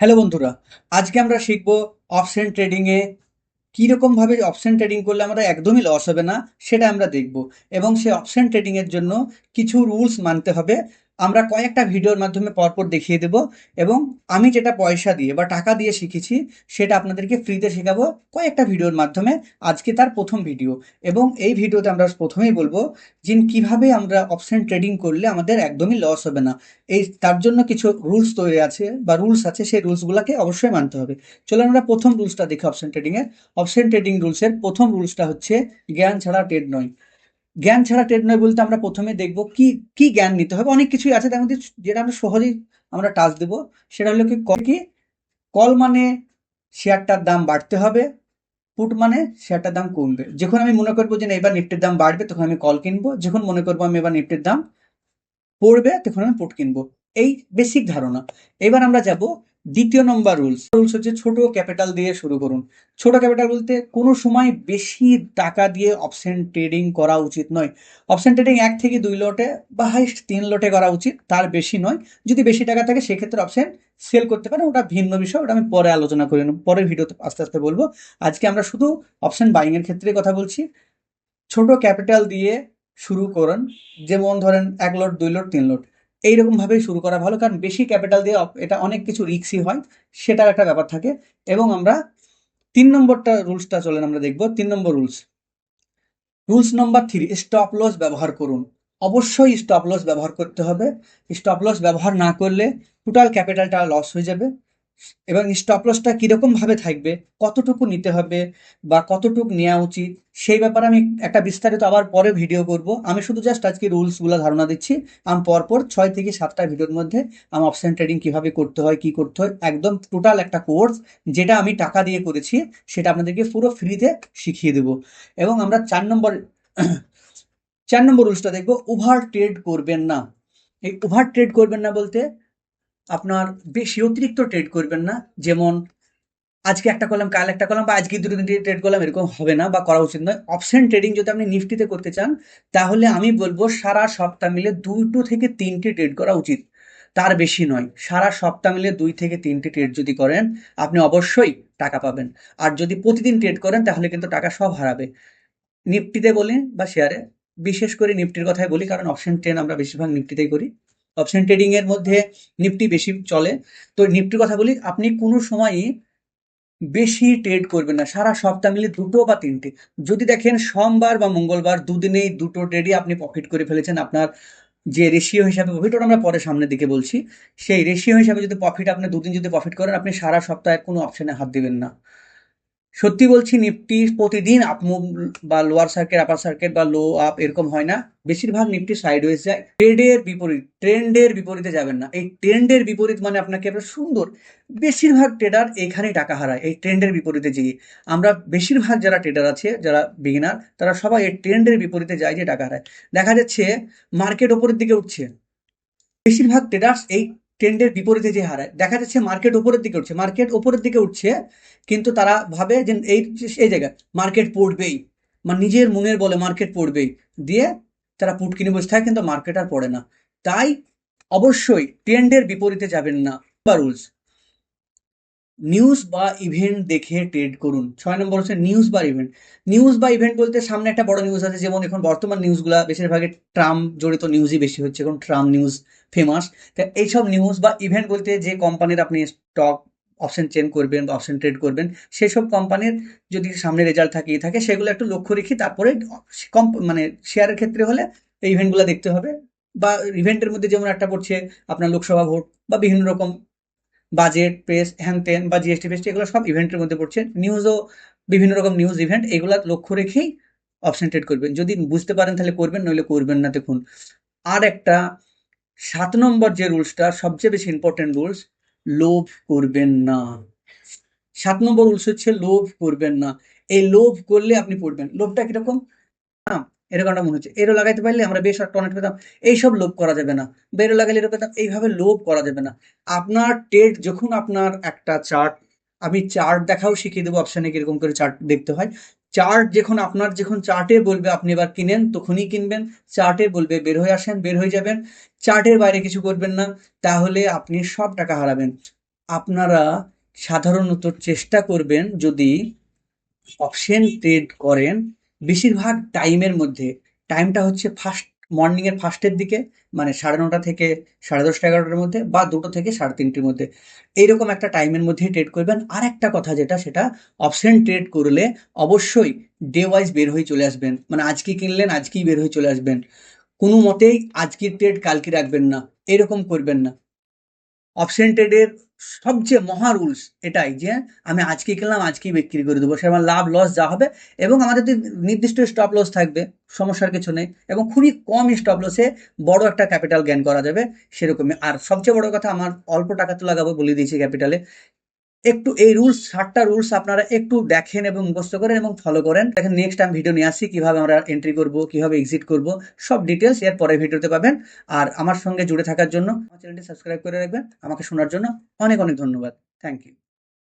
Hello বন্ধুরা, আজকে আমরা শিখব অপশন ট্রেডিংয়ে কীরকমভাবে অপশন ট্রেডিং করলে আমরা একদমই লস হবে না, সেটা আমরা দেখব। এবং সেই অপশন ট্রেডিংয়ের জন্য কিছু রুলস মানতে হবে। আমরা কয়েকটা ভিডিওর মাধ্যমে পরপর দেখিয়ে দেব এবং আমি যেটা পয়সা দিয়ে বা টাকা দিয়ে শিখেছি, সেটা আপনাদেরকে ফ্রিতে শেখাবো কয়েকটা ভিডিওর মাধ্যমে। আজকে তার প্রথম ভিডিও এবং এই ভিডিওতে আমরা প্রথমেই বলব যে কীভাবে আমরা অপশন ট্রেডিং করলে আমাদের একদমই লস হবে না। এই তার জন্য কিছু রুলস তৈরি আছে বা রুলস আছে, সেই রুলসগুলোকে অবশ্যই মানতে হবে। চলো আমরা প্রথম রুলসটা দেখি অপশন ট্রেডিংয়ে অপশন ট্রেডিং রুলসের প্রথম রুলসটা হচ্ছে জ্ঞান ছাড়া ট্রেড নয়। জ্ঞান ছাড়া ট্রেড নয় বলতে আমরা প্রথমে দেখব কি কি জ্ঞান নিতে হবে। অনেক কিছুই আছে, তার মধ্যে যেটা আমরা সহজেই আমরা টাচ দেব। সেটা হলো কি, কল কি? কল মানে শেয়ারটার দাম বাড়তে হবে পুট মানে শেয়ারটার দাম কমবে। যখন আমি মনে করব যে না, এবার নিফটির দাম বাড়বে, তখন আমি কল কিনবো। যখন মনে করব আমি এবার নিফটির দাম পড়বে, তখন আমি পুট কিনবো। এই বেসিক ধারণা। এবার আমরা যাব দ্বিতীয় নম্বর রুলস। রুলস হচ্ছে ছোট ক্যাপিটাল দিয়ে শুরু করুন। ছোট ক্যাপিটাল বলতে কোনো সময় বেশি টাকা দিয়ে অপশন ট্রেডিং করা উচিত নয়। অপশন ট্রেডিং এক থেকে দুই লটে বা হাইস্ট তিন লটে করা উচিত, তার বেশি নয়। যদি বেশি টাকা থাকে, সেক্ষেত্রে অপশন সেল করতে পারেন। ওটা ভিন্ন বিষয়, ওটা আমি পরে আলোচনা করে নেব। পরের ভিডিওতে আস্তে আস্তে বলব। আজকে আমরা শুধু অপশন বাইংয়ের ক্ষেত্রে কথা বলছি। ছোট ক্যাপিটাল দিয়ে শুরু করুন। যেমন ধরেন এক লট দুই লট তিন লট এইরকম ভাবেই শুরু করা ভালো, কারণ বেশি ক্যাপিটাল দিয়ে এটা অনেক কিছু রিক্সি হয়, সেটার একটা ব্যাপার থাকে। এবং আমরা তিন নম্বরটা রুলসটা চলেন, আমরা দেখব। তিন নম্বর রুলস রুলস নম্বর থ্রি স্টপ লস ব্যবহার করুন। অবশ্যই স্টপ লস ব্যবহার করতে হবে। স্টপ লস ব্যবহার না করলে টোটাল ক্যাপিটালটা লস হয়ে যাবে। এবং স্টপ লসটা কীরকম ভাবে থাকবে, কতটুকু নিতে হবে বা কতটুকু নেওয়া উচিত, সেই ব্যাপারে আমি একটা বিস্তারিত আবার পরে ভিডিও করব। আমি শুধু জাস্ট আজকে রুলসগুলো ধারণা দিচ্ছি। আমি পরপর ছয় থেকে সাতটা ভিডিওর মধ্যে আমি অপশন ট্রেডিং কীভাবে করতে হয়, কি করতে হয়, একদম টোটাল একটা কোর্স যেটা আমি টাকা দিয়ে করেছি, সেটা আপনাদেরকে পুরো ফ্রিতে শিখিয়ে দেবো। এবং আমরা চার নম্বর চার নম্বর রুলসটা দেখব ওভার ট্রেড করবেন না। এই ওভার ট্রেড করবেন না বলতে আপনার বেশি অতিরিক্ত ট্রেড করবেন না। যেমন, আজকে একটা করলাম কাল একটা করলাম বা আজকে দুটো তিনটে ট্রেড করলাম, এরকম হবে না বা করা উচিত নয়। অপশন ট্রেডিং যদি আপনি নিফটিতে করতে চান, তাহলে আমি বলব সারা সপ্তাহ মিলে দুটো থেকে তিনটে ট্রেড করা উচিত। তার বেশি নয়, সারা সপ্তাহ মিলে দুই থেকে তিনটে ট্রেড যদি করেন, আপনি অবশ্যই টাকা পাবেন। আর যদি প্রতিদিন ট্রেড করেন, তাহলে কিন্তু টাকা সব হারাবে। নিফটিতে বলি বা শেয়ারে বিশেষ করে নিফটির কথাই বলি, কারণ অপশন ট্রেন আমরা বেশিরভাগ নিফটিতেই করি। অপশন ট্রেডিং এর মধ্যে নিফটি বেশি চলে। তো নিফটির কথা বলি, আপনি কোনো সময়ই বেশি ট্রেড করবেন না, সারা সপ্তাহ মিলে দুটো বা তিনটে। যদি দেখেন সোমবার বা মঙ্গলবার দুদিনেই দুটো ট্রেডই আপনি প্রফিট করে ফেলেছেন, আপনার যে রেশিও হিসাবে প্রফিট ওটা আমরা পরে সামনের দিকে বলছি। সেই রেশিও হিসাবে যদি প্রফিট আপনি দুদিন যদি প্রফিট করেন, আপনি সারা সপ্তাহে কোনো অপশনে হাত দিবেন না। সত্যি বলছি, নিফটি প্রতিদিন আপ মুভ বা লোয়ার সার্কিট আপার সার্কিট বা লো আপ এরকম হয় না। বেশিরভাগ নিফটি সাইডওয়েজ যায়। ট্রেডের বিপরীত ট্রেন্ডের বিপরীতে যাবেন না। এই ট্রেন্ডের বিপরীত মানে আপনাকে একটা সুন্দর, বেশিরভাগ ট্রেডার এখানেই টাকা হারায়। এই ট্রেন্ডের বিপরীতে যেয়ে। আমরা বেশিরভাগ যারা ট্রেডার আছে, যারা বিগিনার তারা সবাই এই ট্রেন্ডের বিপরীতে যায় যে টাকা হারায়। দেখা যাচ্ছে মার্কেট ওপরের দিকে উঠছে। বেশিরভাগ ট্রেডার্স এই ট্রেন্ডের বিপরীতে যে হারায় দেখা যাচ্ছে মার্কেট ওপরের দিকে উঠছে। মার্কেট ওপরের দিকে উঠছে, কিন্তু তারা ভাবে যে এই এই জায়গায় মার্কেট পড়বেই। মানে নিজের মনের বলে মার্কেট পড়বেই। দিয়ে তারা পুট কিনে বসে থাকে, কিন্তু মার্কেট আর পড়ে না। তাই অবশ্যই ট্রেন্ডের বিপরীতে যাবেন না। রুলস নিউজ বা ইভেন্ট দেখে ট্রেড করুন। ছয় নম্বর হচ্ছে নিউজ বা ইভেন্ট নিউজ বা ইভেন্ট বলতে সামনে একটা বড় নিউজ আছে, যেমন এখন বর্তমান নিউজগুলা বেশিরভাগই ট্রাম্প জড়িত নিউজই বেশি হচ্ছে এখন ট্রাম্প নিউজ ফেমাস তা এইসব নিউজ বা ইভেন্ট বলতে যে কোম্পানির আপনি স্টক অপশন চেন করবেন বা অপশন ট্রেড করবেন, সেসব কোম্পানির যদি সামনে রেজাল্ট থাকে থাকে, সেগুলো একটু লক্ষ্য রেখে তারপরে কম মানে শেয়ারের ক্ষেত্রে হলে এই ইভেন্টগুলো দেখতে হবে। বা ইভেন্টের মধ্যে যেমন একটা পড়ছে, আপনার লোকসভা ভোট বা বিভিন্ন রকম বাজেট প্রেস হ্যান তেন বা জিএসটি ফেস্টি এগুলো সব ইভেন্টের মধ্যে পড়ছে। নিউজও বিভিন্ন রকম নিউজ ইভেন্ট এগুলা লক্ষ্য রেখেই অপশন ট্রেড করবেন। যদি বুঝতে পারেন তাহলে করবেন, নইলে করবেন না। দেখুন, আর একটা, সাত নম্বর যে রুলসটা সবচেয়ে বেশি ইম্পর্টেন্ট রুলস লোভ করবেন না। সাত নম্বর রুলস হচ্ছে, লোভ করবেন না। এই লোভ করলে আপনি পড়বেন। লোভটা কীরকম? এরকম একটা মনে হচ্ছে। এরও লাগাইতে পারলে আমরা বেশ একটা অনেক পেতাম। এইসব লোভ করা যাবে না। বেরো লাগাইলে এরও পেতাম। এইভাবে লোভ করা যাবে না। আপনার ট্রেড যখন আপনার একটা চার্ট, আমি চার্ট দেখাও শিখিয়ে দেবো অপশানে কীরকম করে চার্ট দেখতে হয়। চার্ট যখন আপনার যখন চার্টে বলবে আপনি এবার কিনেন, তখনই কিনবেন। চার্টে বলবে বের হয়ে আসেন, বের হয়ে যাবেন। চার্টের বাইরে কিছু করবেন না। তাহলে আপনি সব টাকা হারাবেন। আপনারা সাধারণত চেষ্টা করবেন যদি অপশন ট্রেড করেন বেশিরভাগ টাইমের মধ্যে টাইমটা হচ্ছে ফার্স্ট মর্নিংয়ের ফার্স্টের দিকে মানে সাড়ে নটা থেকে সাড়ে দশটা এগারোটার মধ্যে বা দুটো থেকে সাড়ে তিনটের মধ্যে। এইরকম একটা টাইমের মধ্যেই ট্রেড করবেন। আর একটা কথা যেটা, সেটা অপশন ট্রেড করলে অবশ্যই ডে ওয়াইজ বের হয়ে চলে আসবেন। মানে আজকে কিনলেন, আজকেই বের হয়ে চলে আসবেন। কোনো মতেই আজকের ট্রেড কালকে রাখবেন না। এরকম করবেন না। অপশন সবচেয়ে মহা রুলস এটাই যে, আমি আজকে কিনলাম আজকেই বিক্রি করে দেবো। সে আমার লাভ লস যা হবে, এবং আমাদের নির্দিষ্ট স্টপ লস থাকবে, সমস্যার কিছু নেই, এবং খুবই কম স্টপ লসে বড় একটা ক্যাপিটাল গেন করা যাবে, সেরকমই। আর সবচেয়ে বড় কথা, আমার অল্প টাকা তো লাগাবো বলে দিয়েছি ক্যাপিটালে একটু এই রুলস সাতটা রুলস আপনারা একটু দেখেন এবং মুখস্থ করেন এবং ফলো করেন। দেখেন নেক্সট আমি ভিডিও নিয়ে আসি কীভাবে আমরা এন্ট্রি করব, কীভাবে এক্সিট করব, সব ডিটেলস এর পরে ভিডিওতে পাবেন। আর আমার সঙ্গে জুড়ে থাকার জন্য আমার চ্যানেলটি সাবস্ক্রাইব করে রাখবেন। আমাকে শোনার জন্য অনেক অনেক ধন্যবাদ। Thank you